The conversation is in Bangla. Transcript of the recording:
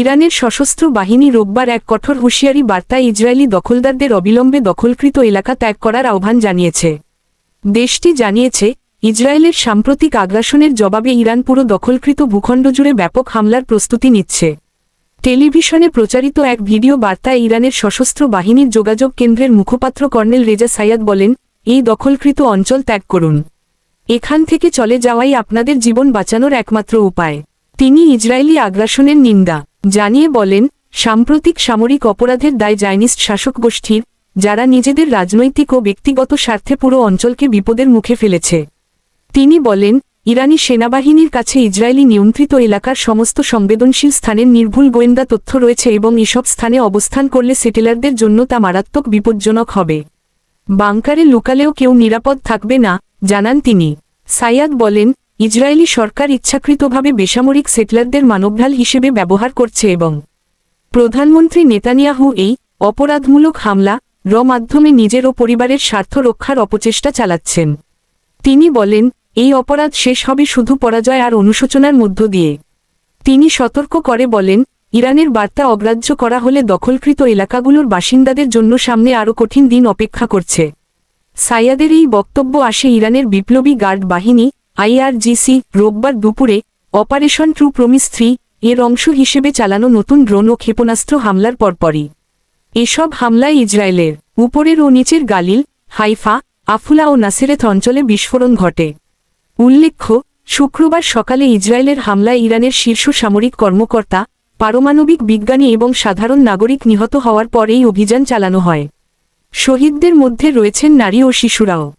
ইরানের সশস্ত্র বাহিনী রোববার এক কঠোর হুঁশিয়ারি বার্তায় ইসরায়েলি দখলদারদের অবিলম্বে দখলকৃত এলাকা ত্যাগ করার আহ্বান জানিয়েছে। দেশটি জানিয়েছে, ইসরায়েলের সাম্প্রতিক আগ্রাসনের জবাবে ইরান পুরো দখলকৃত ভূখণ্ড জুড়ে ব্যাপক হামলার প্রস্তুতি নিচ্ছে। টেলিভিশনে প্রচারিত এক ভিডিও বার্তায় ইরানের সশস্ত্র বাহিনীর যোগাযোগ কেন্দ্রের মুখপাত্র কর্নেল রেজা সাইয়াদ বলেন, এই দখলকৃত অঞ্চল ত্যাগ করুন। এখান থেকে চলে যাওয়াই আপনাদের জীবন বাঁচানোর একমাত্র উপায়। তিনি ইসরায়েলি আগ্রাসনের নিন্দা। জানিয়ে বলেন, সাম্প্রতিক সামরিক অপরাধের দায় জাইনিস্ট শাসক গোষ্ঠীর, যারা নিজেদের রাজনৈতিক ও ব্যক্তিগত স্বার্থে পুরো অঞ্চলকে বিপদের মুখে ফেলেছে। তিনি বলেন, ইরানি সেনাবাহিনীর কাছে ইসরায়েলি নিয়ন্ত্রিত এলাকার সমস্ত সংবেদনশীল স্থানের নির্ভুল গোয়েন্দা তথ্য রয়েছে এবং এসব স্থানে অবস্থান করলে সেটেলারদের জন্য তা মারাত্মক বিপজ্জনক হবে। বাংকারে লুকালেও কেউ নিরাপদ থাকবে না, জানান তিনি। সাইয়াদ বলেন ইসরায়েলি সরকার ইচ্ছাকৃতভাবে বেসামরিক সেটলারদের মানবঢাল হিসেবে ব্যবহার করছে এবং প্রধানমন্ত্রী নেতানিয়াহু এই অপরাধমূলক হামলা র মাধ্যমে নিজের ও পরিবারের স্বার্থ রক্ষার অপচেষ্টা চালাচ্ছেন। তিনি বলেন, এই অপরাধ শেষ হবে শুধু পরাজয় আর অনুশোচনার মধ্য দিয়ে। তিনি সতর্ক করে বলেন, ইরানের বার্তা অগ্রাহ্য করা হলে দখলকৃত এলাকাগুলোর বাসিন্দাদের জন্য সামনে আরও কঠিন দিন অপেক্ষা করছে। সাইয়াদের এই বক্তব্য আসে ইরানের বিপ্লবী গার্ড বাহিনী আইআরজিসি, রোববার দুপুরে অপারেশন ট্রু প্রমিস থ্রি এর অংশ হিসেবে চালানো নতুন ড্রোন ও ক্ষেপণাস্ত্র হামলার পরপরই। এসব হামলায় ইসরায়েলের উপরের ও নিচের গালিল, হাইফা, আফুলা ও নাসেরেথ অঞ্চলে বিস্ফোরণ ঘটে। উল্লেখ্য, শুক্রবার সকালে ইসরায়েলের হামলায় ইরানের শীর্ষ সামরিক কর্মকর্তা, পারমাণবিক বিজ্ঞানী এবং সাধারণ নাগরিক নিহত হওয়ার পর এই অভিযান চালানো হয়। শহীদদের মধ্যে রয়েছেন নারী ও শিশুরাও।